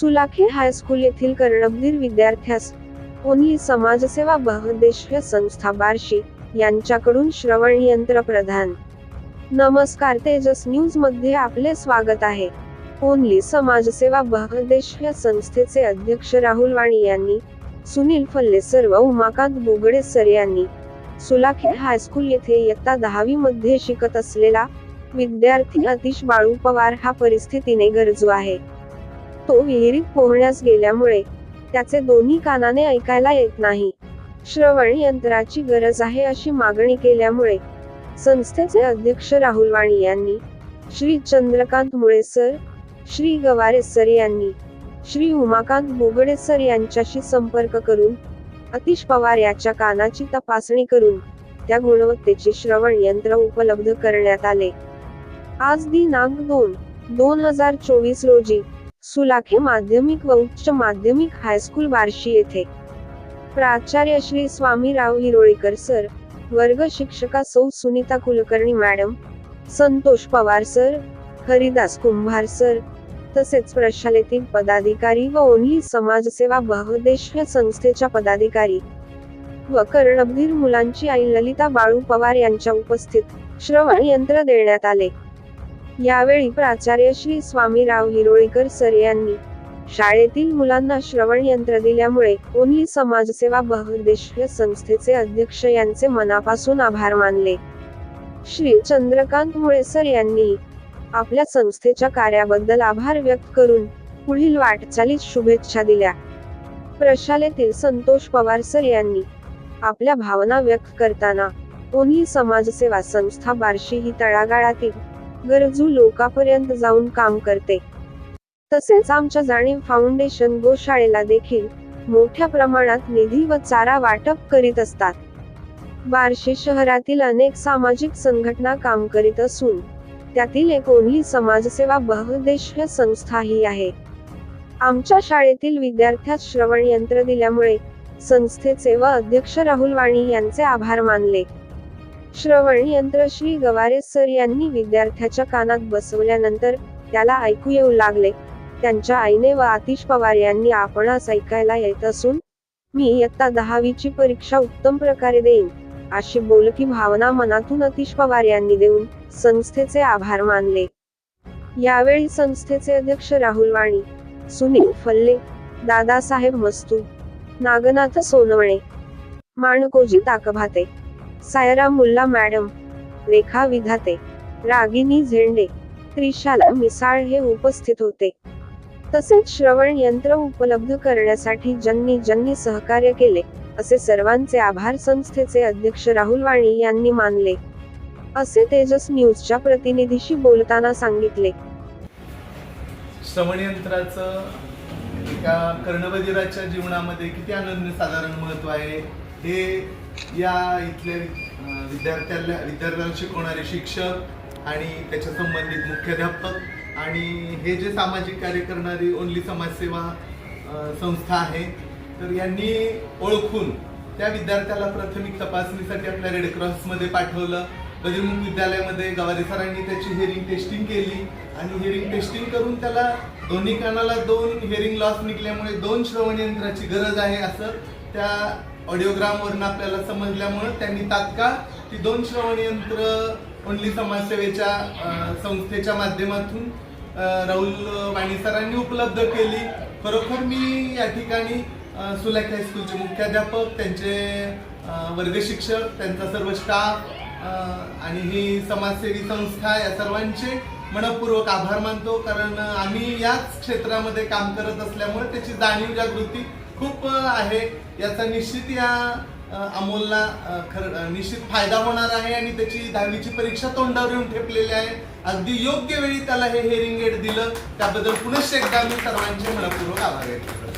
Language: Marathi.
सुलाखे हायस्कूल येथील कर्णबधीर विद्यार्थ्यास ओनली समाजसेवा बहुद्देशीय संस्था बार्शी यांच्याकडून श्रवण यंत्र प्रधान. नमस्कार तेजस न्यूजमध्ये आपले स्वागत आहे. ओनली समाजसेवा बहुद्देशीय संस्थेचे अध्यक्ष राहुल वाणी यांनी सुनील फल्ले सर्व व उमाकांत बोगडे सर यांनी सुलाखे हायस्कूल येथे इयत्ता दहावी मध्ये शिकत असलेला विद्यार्थी अतिश बाळू पवार हा परिस्थितीने गरजू आहे. तो विहिरीत पोहण्यास गेल्यामुळे त्याचे दोन्ही कानाने ऐकायला येत नाही. श्रवण यंत्राची गरज आहे अशी मागणी केल्यामुळे संस्थेचे अध्यक्ष राहुल वाणी यांनी श्री चंद्रकांत मुळेसर श्री गवारे सर यांनी श्री उमाकांत बोगडे सर यांच्याशी संपर्क करून अतिश पवार याच्या कानाची तपासणी करून त्या गुणवत्तेचे श्रवण यंत्र उपलब्ध करण्यात आले. आज दिनांक दोन दोन हजार चोवीस रोजी सुलाखे माध्यमिक व उच्च माध्यमिक हायस्कूल बार्शी येथे. प्राचार्य श्री स्वामीराव हिरोळीकर सर वर्ग शिक्षका सौ Sunita Kulkarni madam Santosh Pawar sir Haridas Kumbhar sir तसेच प्रशालेतील पदाधिकारी व ओनली समाजसेवा बहुदेश संस्थेच्या पदाधिकारी. व कर्णबधीर मुलांची आई ललिता बाळू पवार यांच्या उपस्थित श्रवण यंत्र देण्यात आले. यावेळी प्राचार्य श्री स्वामीराव हिरोळीकर सर यांनी शाळेतील मुलांना श्रवण यंत्र दिल्यामुळे ओनली समाजसेवा बहुद्देशीय संस्थेचे अध्यक्ष यांचे मनापासून आभार मानले. श्री चंद्रकांत मुळे सर यांनी आपल्या संस्थेच्या कार्याबद्दल आभार व्यक्त करून पुढील वाटचालीत शुभेच्छा दिल्या. प्रशालेतील संतोष पवार सर यांनी आपल्या भावना व्यक्त करताना ओनली समाजसेवा संस्था बार्शी ही तळागाळातील गरजू लोकांपर्यंत जाऊन काम करते. तसेच आमच्या जाणीव फाउंडेशन गोशाळेला देखील मोठ्या प्रमाणात निधी व चारा वाटप करीत असतात. बार्शी शहरातील अनेक सामाजिक संघटना काम करीत असून त्यातील एक ओनली समाजसेवा बहुद्देशीय संस्था ही आहे. आमच्या शाळेतील विद्यार्थ्यात श्रवण यंत्र दिल्यामुळे संस्थेचे व अध्यक्ष राहुल वाणी यांचे आभार मानले. श्रवण यंत्र श्री गवारे सर यांनी विद्यार्थ्याच्या कानात बसवल्यानंतर त्याला ऐकू येऊ लागले. त्यांच्या आईने व आतिश पवार यांनी आपणास ऐकायला येत असून मी इयत्ता दहावीची परीक्षा उत्तम प्रकारे देईन अशी बोलकी भावना मनातून अतिश पवार यांनी देऊन संस्थेचे आभार मानले. यावेळी संस्थेचे अध्यक्ष राहुल वाणी सुनील फल्ले दादासाहेब मस्तू नागनाथ सोनवणे माणकोजी ताकभाते सायरा मुल्ला मॅडम. रेखा विधाते रागिनी झेंडे. त्रिशाला मिसाळ हे उपस्थित होते. तसेच श्रवण यंत्र उपलब्ध करण्यासाठी ज्यांनी ज्यांनी सहकार्य केले असे सर्वांचे आभार संस्थेचे अध्यक्ष राहुल वाणी यांनी मानले. असे तेजस न्यूजच्या प्रतिनिधीशी बोलताना सांगितले. श्रवण यंत्राचं एका कर्णबधिराच्या जीवनामध्ये किती अनन्य साधारण महत्त्व आहे? हे या इथल्या विद्यार्थ्याला विद्यार्थ्यांना शिकवणारे शिक्षक आणि त्याच्या संबंधित मुख्याध्यापक आणि हे जे सामाजिक कार्य करणारी ओनली समाजसेवा संस्था आहे तर यांनी ओळखून त्या विद्यार्थ्याला प्राथमिक तपासणीसाठी आपल्या रेडक्रॉसमध्ये पाठवलं. बजरंग विद्यालयामध्ये गवारे सरांनी त्याची हेअरिंग टेस्टिंग केली आणि हेअरिंग टेस्टिंग करून त्याला दोन्ही कानाला दोन हेअरिंग लॉस निघल्यामुळे दोन श्रवण यंत्राची गरज आहे असं त्या ऑडिओग्रामवरून आपल्याला समजल्यामुळं त्यांनी तात्काळ ती दोन श्रवण यंत्र ओनली समाजसेवेच्या संस्थेच्या माध्यमातून राहुल वाणी सरांनी उपलब्ध केली. खरोखर मी या ठिकाणी सुलेख सुलाख हायस्कूलचे मुख्याध्यापक त्यांचे वर्ग शिक्षक त्यांचा सर्व स्टाफ आणि ही समाजसेवी संस्था या सर्वांचे मनपूर्वक आभार मानतो. कारण आम्ही याच क्षेत्रामध्ये काम करत असल्यामुळे त्याची जाणीव जागृती खूप आहे. याचा निश्चित या अमोलला खर निश्चित फायदा होणार आहे आणि त्याची दहावीची परीक्षा तोंडावर येऊन ठेपलेली आहे. अगदी योग्य वेळी त्याला हे हेअरिंग एड दिलं. त्याबद्दल पुनश्च एकदा मी सर्वांचे मनपूर्वक आभार व्यक्त करतो.